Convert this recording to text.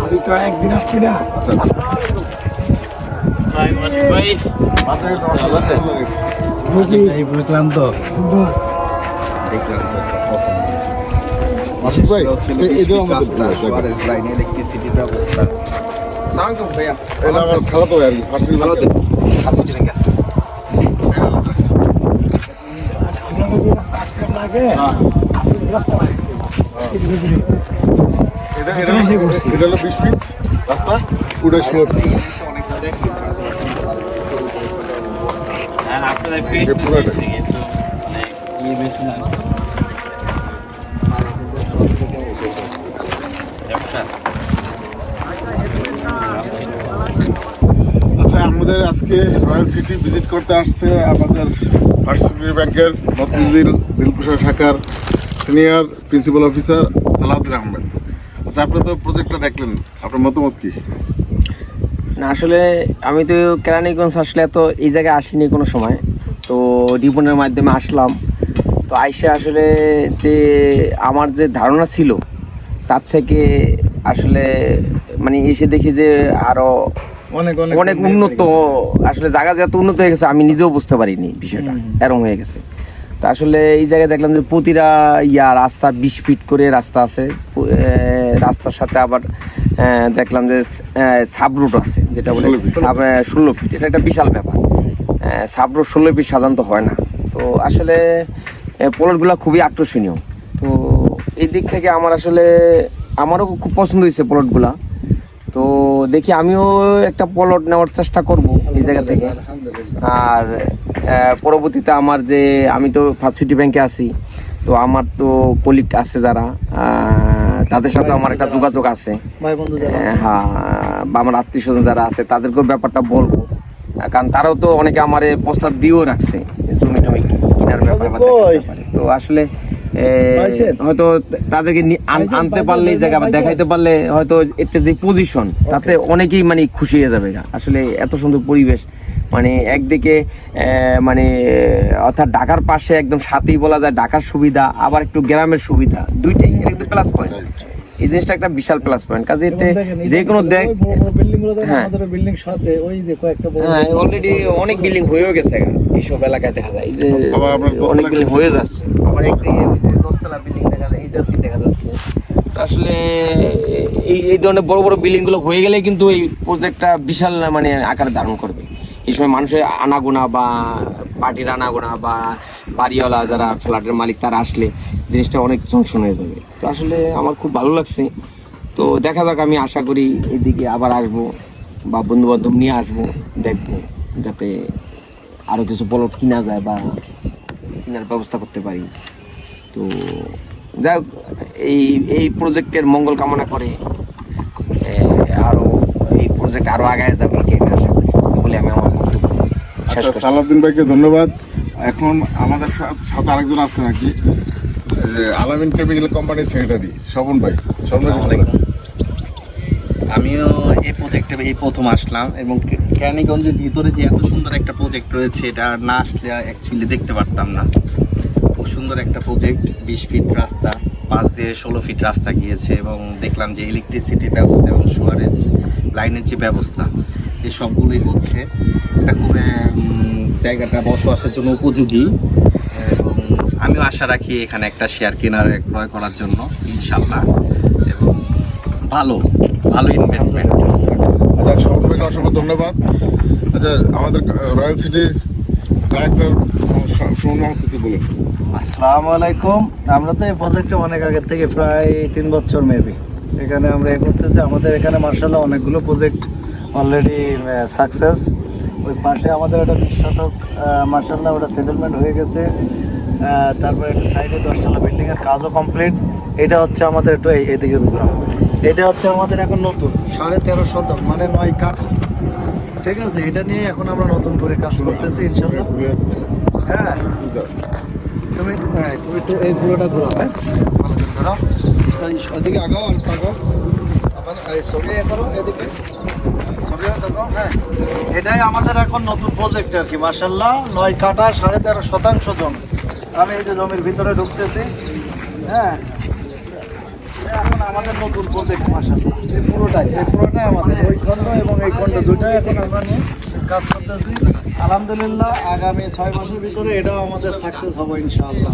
আমি তো একদিন আসছি না। ব্যবস্থা ভালো তো আগে রাস্তা এটা এটা এসে এটা হলো বিশ ফিট রাস্তা মানে ইয়ে ব্যবসা আচ্ছা। আমাদের আজকে রয়্যাল সিটি ভিজিট করতে আসছে আমাদের সেক্রেটারি ব্যাংকের মতিঝিল দিলকুশা শাখার senior principal officer Salauddin Ahmed. আচ্ছা আপনি তো প্রজেক্টটা দেখলেন আপনার মতামত কি? না আসলে আমি তো কেরানীগঞ্জ আসলে তো এই জায়গায় আসিনি কোনো সময়। তো রিপনের মাধ্যমে আসলাম। তো আইসে আসলে যে আমার যে ধারণা ছিল তার থেকে আসলে মানে এসে দেখি যে আরও অনেক অনেক উন্নত আসলে জায়গা যত উন্নত হয়ে গেছে আমি নিজেও বুঝতে পারিনি বিষয়টা এরম হয়ে গেছে। তো আসলে এই জায়গায় দেখলাম যে প্রতিটা ইয়া রাস্তা বিশ ফিট করে রাস্তা আছে রাস্তার সাথে আবার দেখলাম যে সাব রুট আছে যেটা বলে 16 feet। সাব ষোলো ফিট। এটা একটা বিশাল ব্যাপার। সাব রুট ষোলো ফিট সাধারণত হয় না। তো আসলে প্লটগুলো খুবই আকর্ষণীয়। তো এই দিক থেকে আমার আসলে আমারও খুব পছন্দ হয়েছে প্লটগুলা তো দেখি আমিও একটা প্লট নেওয়ার চেষ্টা করব এই জায়গা থেকে। আর পরবর্তীতে আমার যে আমি তো ফার্স্ট সিটি ব্যাংকে আছি। তো আমার তো কলিগ আছে যারা তাদের সাথে আমার একটা যোগাযোগ আছে। বন্ধু আহ, হ্যাঁ বা আমার আত্মীয় স্বজন যারা আছে তাদেরকেও ব্যাপারটা বলব। কারণ তারাও তো অনেকে আমার প্রস্তাব দিয়েও রাখছে জমি টমি কেনার ব্যাপারে। তো আসলে হয়তো তাদেরকে আনতে পারলে জায়গা দেখাইতে পারলে হয়তো এটা যে পজিশন তাতে অনেকেই মানে খুশি হয়ে যাবে আসলে এত সুন্দর পরিবেশ। মানে একদিকে আহ, মানে অর্থাৎ ঢাকার পাশে একদম সাথেই বলা যায় ঢাকার সুবিধা আবার একটু গ্রামের সুবিধা। দুইটাই কিন্তু প্লাস পয়েন্ট এই জিনিসটা একটা বিশাল প্লাস পয়েন্ট কাজে এতে যে কোনো দেখ বিল্ডিংগুলো দেখেন হ্যাঁ। বিল্ডিং সাথে ওই যে কয়েকটা হ্যাঁ অলরেডি অনেক বিল্ডিং হয়েও গেছে এইসব এলাকায় দেখা যায়। এই যে অনেক বিল্ডিং হয়ে যাচ্ছে। আবার একদিকে দশতলা বিল্ডিং দেখা যায় এইটা দেখা যাচ্ছে। আসলে এই এই ধরনের বড় বড় বিল্ডিংগুলো হয়ে গেলে কিন্তু এই প্রজেক্টটা বিশাল মানে আকার ধারণ করবে। এই সময় মানুষের আনাগোনা বা পার্টির আনাগোনা বা বাড়িওয়ালা যারা ফ্ল্যাটের মালিক তারা আসলে জিনিসটা অনেক জংশন হয়ে যাবে। তো আসলে আমার খুব ভালো লাগছে। তো দেখা যাক, আমি আশা করি এদিকে আবার আসব বা বন্ধু বান্ধব নিয়ে আসব, দেখব, যাতে আরও কিছু প্লট কিনা যায় বা কেনার ব্যবস্থা করতে পারি। তো যাই এই এই প্রজেক্টের মঙ্গল কামনা করে আরও এই প্রজেক্ট আরও আগায় যাবে এটাই আমি আশা করি বলে আমি আমার বক্তব্য শেষ আচ্ছা। সালাউদ্দিন ভাইকে ধন্যবাদ। এখন আমাদের সাথে আরেকজন আছে নাকি? আলামিন কেমিক্যাল কোম্পানির সেক্রেটারি স্বপন ভাই। স্বপন ভাই। আমিও এই প্রজেক্টে এই প্রথম আসলাম এবং কেরানীগঞ্জের ভিতরে যে এত সুন্দর একটা প্রজেক্ট রয়েছে এটা না আসলে অ্যাকচুয়ালি দেখতে পারতাম না। খুব সুন্দর একটা প্রজেক্ট বিশ ফিট রাস্তা পাঁচ দিয়ে ষোলো ফিট রাস্তা গিয়েছে এবং দেখলাম যে ইলেকট্রিসিটির ব্যবস্থা এবং সুয়ারেজ লাইনের যে ব্যবস্থা। এই সবগুলোই হচ্ছে। এটা খুব জায়গাটা বসবাসের জন্য উপযোগী। এবং আমিও আশা রাখি এখানে একটা শেয়ার কেনার ক্রয় করার জন্য ইনশাল্লাহ এবং ভালো ভালো ইনভেস্টমেন্ট আচ্ছা ভাইকে অসংখ্য ধন্যবাদ। আচ্ছা আমাদের রয়্যাল সিটির ডাইরেক্টর কিছু বলুন। আসসালামু আলাইকুম আমরা তো এই প্রজেক্টে অনেক আগের থেকে প্রায় তিন বছর মেবি এখানে আমরা এ করতেছি। আমাদের এখানে মার্শাল্লাহ অনেকগুলো প্রজেক্ট অলরেডি সাকসেস ওই পাশে আমাদের একটা বিশ শতক মার্শাল্লাহ ওটা সেটেলমেন্ট হয়ে গেছে। তারপরে একটা সাইডে দশতলা বিল্ডিংয়ের কাজও কমপ্লিট এটা হচ্ছে আমাদের একটু এদিকে ঘুরাও এটা হচ্ছে আমাদের এখন নতুন, সাড়ে তেরো শতক মানে নয় কাঠা। ঠিক আছে? এটা নিয়ে এখন আমরা নতুন করে কাজ করতেছি ইনশাল্লাহ হ্যাঁ। তুমি হ্যাঁ তুমি একটু এই পুরোটা ঘোরাও হ্যাঁ? ভালো করে ওদিকে আগাও অল্প আগাও। আবার সরিয়ে করো, এদিকে। এটাই আমাদের এখন নতুন প্রজেক্ট আর কি মার্শাল্লাহ নয় কাটা সাড়ে তেরো শতাংশ জমি। আমি এই যে জমির ভিতরে ঢুকতেছি হ্যাঁ। এখন আমাদের নতুন প্রজেক্ট মাসাল্লাহ এই পুরোটাই এই পুরোটাই আমাদের ওই খণ্ড এবং এই খণ্ড দুটাই এখন আমরা নিয়ে কাজ করতেছি। আলহামদুলিল্লাহ, আগামী ছয় মাসের ভিতরে এটাও আমাদের সাকসেস হবে, ইনশাআল্লাহ।